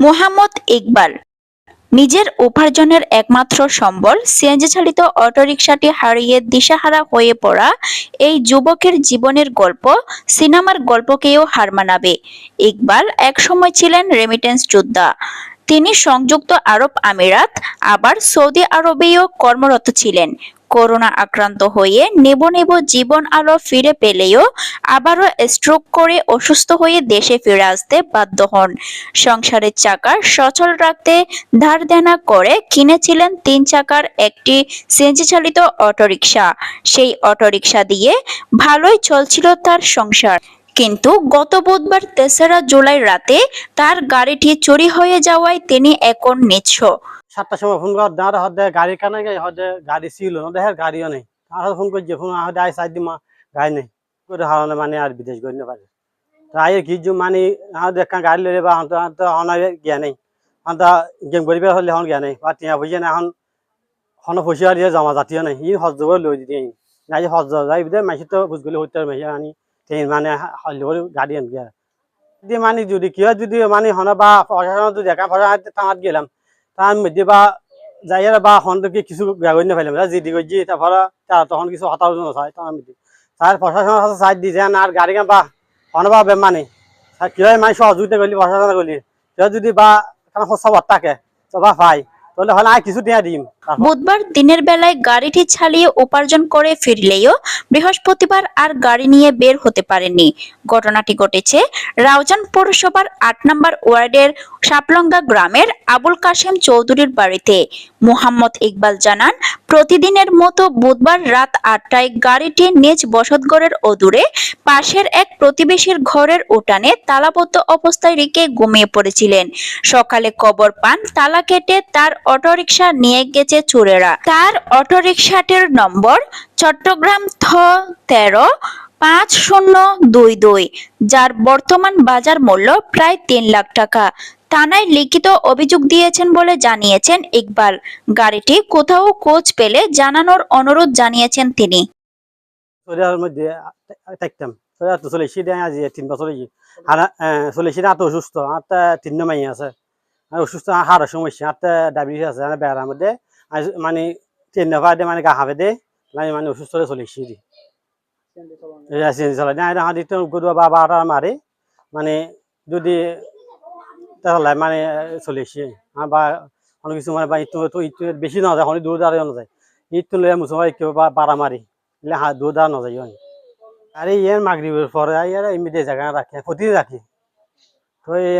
মোহাম্মদ ইকবাল। নিজের উপার্জনের একমাত্র সম্বল সিএনজি চালিত অটোরিকশাটি হারিয়ে দিশাহারা হয়ে পড়া এই যুবকের জীবনের গল্প সিনেমার গল্পকেও হার মানাবে। ইকবাল একসময় ছিলেন রেমিটেন্স যোদ্ধা। তিনি সংযুক্ত আরব আমিরাত, আবার সৌদি আরবেও কর্মরত ছিলেন। করোনা আক্রান্ত হয়ে নেব নেব জীবন আলো ফিরে পেলেও আবারও স্ট্রোক করে অসুস্থ হয়ে দেশে ফিরে আসতে বাধ্য হন। সংসারের চাকার সচল রাখতে ধার দেনা করে কিনেছিলেন তিন চাকার একটি সিএনজি অটোরিকশা। সেই অটোরিকশা দিয়ে ভালোই চলছিল তার সংসার। কিন্তু গত বুধবার তেসরা জুলাই রাতে তার গাড়িটি চুরি হয়ে যাওয়ায় তিনি এখন নিচ্ছ। সাতটার সময় ফোন কর, দাঁড়া, হদে গাড়ি কানে হদে গাড়ি ছিল না দেখে, গাড়িও নেই। আর ফোন করছে ফোন আই সাইড দিমা গাড়ি নেই। করে হারানো মানে আর বিদেশ গই না পারে তাই কি যে মানে হাতে দেখা গাড়ি লইলে বা হনাই গিয়া নেই। হন্ত গেম করিবে হলে হন গিয়া নেই। বা টিয়া বুঝে না, এখন হন পয়সা দিয়ে জমা জাতীয় নেই। ই হজ করে লই দিয়ে নাই। হজ যাই বিদে মাসি তো বুঝ গলি হইতে মাসি আনি তেই মানে হলে করে গাড়ি আন গিয়া দিয়ে মানে যদি কি হয় যদি মানে হন বা প্রশাসন যদি দেখা প্রশাসন তামাত গেলাম। তার মধ্যে বা যাইয়ার বা হনকে কিছু গাগন্য ফেলাম জিডি করছি তারপরে তারা তখন কিছু হতাশ নয় তার মধ্যে। তার প্রশাসনের কাছে সাইড দিছে আর গাড়ি বা হন বা বেমানি আর কি হয় মানে সহযোগিতা করলি প্রশাসন করলি কেউ যদি বা সব থাকে তো বা পাই তাহলে হলে আর কিছু দিয়া দিম। বুধবার দিনের বেলায় গাড়িটি চালিয়ে উপার্জন করে ফিরলেও বৃহস্পতিবার আর গাড়ি নিয়ে বের হতে পারেনি ঘটনাটি ঘটেছে রাউজান পৌরসভার আট নম্বর ওয়ার্ডের সাপলঙ্গা গ্রামের আবুল কাশেম চৌধুরীর বাড়িতে। মোহাম্মদ ইকবাল জানান, প্রতিদিনের মতো বুধবার রাত আটটায় গাড়িটি নিজ বসতঘরের অদূরে পাশের এক প্রতিবেশীর ঘরের উঠানে তালাবদ্ধ অবস্থায় রেখে ঘুমিয়ে পড়েছিলেন। সকালে কবর পান, তালা কেটে তার অটোরিকশা নিয়ে গেছে চোরেরা। তার অটোরিকশাটির নম্বর চট্টগ্রাম থ তেরো পাঁচ শূন্য দুই দুই, যার বর্তমান বাজার মূল্য প্রায় তিন লাখ টাকা। থানায় লিখিত অভিযোগ দিয়েছেন বলে জানিয়েছেন ইকবাল। গাড়িটি কোথাও কোচ পেলে জানানোর অনুরোধ জানিয়েছেন তিনি। অসুস্থ। আর তিন আছে। অসুস্থ হাড়ের সমস্যা। আর ডায়াবেটিস আছে বেড়ার মধ্যে মানে ট্রেন নেওয়া দে মানে গা হাবে দে মানে মানে অসুস্থ হয়ে চলে। এসে চলে হাঁটি বারোটা মারে মানে যদি মানে চলে বা কিছু মানে বা বেশি না যায় দূর দাঁড়িয়ে না যায় ইটো লয়ে মুসলমান কেউ বা বাড়া মারি এলে হাত দূর দাঁড়া না যায় অনেক আরে ইয়ার মাগরিবের পরে ইয়ার এমনি জায়গা রাখি প্রতিদিন রাখি তো এই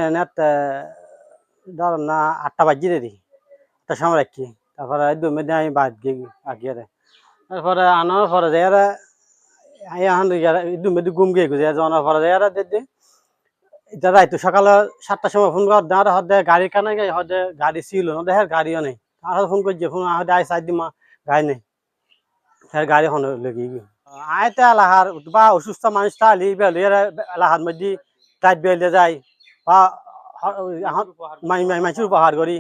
ধর না আটটা বাজি দিই আটটার সময় রাখি তারপরে দুমে দিয়ে আমি বাদ গিয়ে আগিয়ে তারপরে আনার পরে আই আহান দুমে দিয়ে গুম গিয়ে গুজে জানার পরে যাই দিদি এটা রাইতো সকালে সাতটার সময় ফোন কর দাঁড়া হদে গাড়ি কানে গে হদে গাড়ি ছিল, না দেখে গাড়িও নেই। আর ফোন করছে ফোন হদে আই সাইড দিমা গাড়ি নেই। হ্যাঁ গাড়ি হন লেগে গিয়ে। আইতে এলাহার, বা অসুস্থ মানুষ তাহলে এলাহার মধ্যে টাইট বেলে যায়, বা মানুষের উপহার করি।